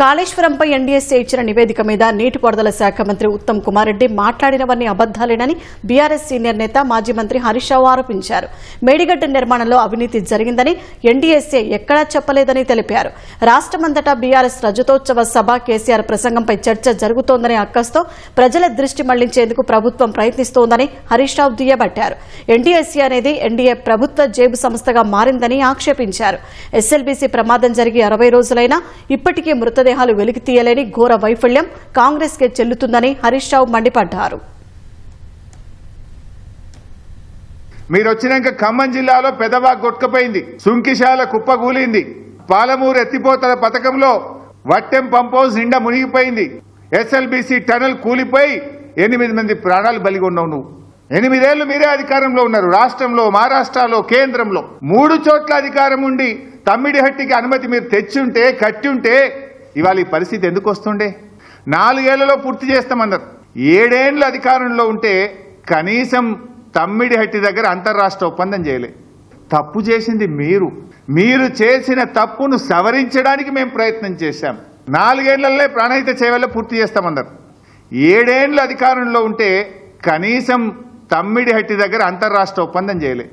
కాళేశ్వరంపై NDSA ఇచ్చిన నివేదిక మీద నీటిపారుదల శాఖ మంత్రి ఉత్తమ్ కుమార్ రెడ్డి మాట్లాడినవన్నీ అబద్దాలేనని బీఆర్ఎస్ సీనియర్ నేత మాజీ మంత్రి హరీష్ రావు ఆరోపించారు. మేడిగడ్డ నిర్మాణంలో అవినీతి జరిగిందని ఎన్డీఎస్ఏ ఎక్కడా చెప్పలేదని తెలిపారు. రాష్ట్రమంతటా బీఆర్ఎస్ రజతోత్సవ సభ కేసీఆర్ ప్రసంగంపై చర్చ జరుగుతోందనే అక్కస్తో ప్రజల దృష్టి మళ్ళించేందుకు ప్రభుత్వం ప్రయత్నిస్తోందని హరీష్ రావు దుయ్యబట్టారు. ఎన్డీఎస్సీ అనేది ఎన్డీఏ ప్రభుత్వ జేబు సంస్థగా మారిందని ఆక్షేపించారు. ఎస్ఎల్బీసీ ప్రమాదం జరిగి అరవై రోజులైనా ఇప్పటికీ మృతదేహాలు వెలికి తీయలేని ఘోర వైఫల్యం కాంగ్రెస్ కే చెల్లుతుందని హరీష్ రావు మండిపడ్డారు. మీరు వచ్చినాక ఖమ్మం జిల్లాలో పెదవా కొట్టుకుపోయింది సుంకిశాల కుప్పగూలింది. పాలమూరు ఎత్తిపోతల పథకంలో వట్టెం పంప్ హౌస్ నిండా మునిగిపోయింది. ఎస్ఎల్బిసి టనల్ కూలిపోయి ఎనిమిది మంది ప్రాణాలు బలిగొన్నావు నువ్వు. ఎనిమిదేళ్ళు మీరే అధికారంలో ఉన్నారు. రాష్ట్రంలో మహారాష్ట్రలో కేంద్రంలో. మూడు చోట్ల అధికారం ఉండి తమ్మిడిహట్టికి అనుమతి మీరు తెచ్చుంటే కట్టుంటే ఇవాళ ఈ పరిస్థితి ఎందుకు వస్తుండే? నాలుగేళ్ళలో పూర్తి చేస్తామన్నారు. ఏడేండ్లు అధికారంలో ఉంటే కనీసం తమ్మిడి హట్టి దగ్గర అంతర్రాష్ట్ర ఒప్పందం చేయలే. తప్పు చేసింది మీరు. మీరు చేసిన తప్పును సవరించడానికి మేము ప్రయత్నం చేశాం. నాలుగేళ్ళలో ప్రాణహిత చేయవల్ల పూర్తి చేస్తామన్నారు. ఏడేండ్లు అధికారంలో ఉంటే కనీసం తమ్మిడి హట్టి దగ్గర అంతర్రాష్ట్ర ఒప్పందం చేయలే.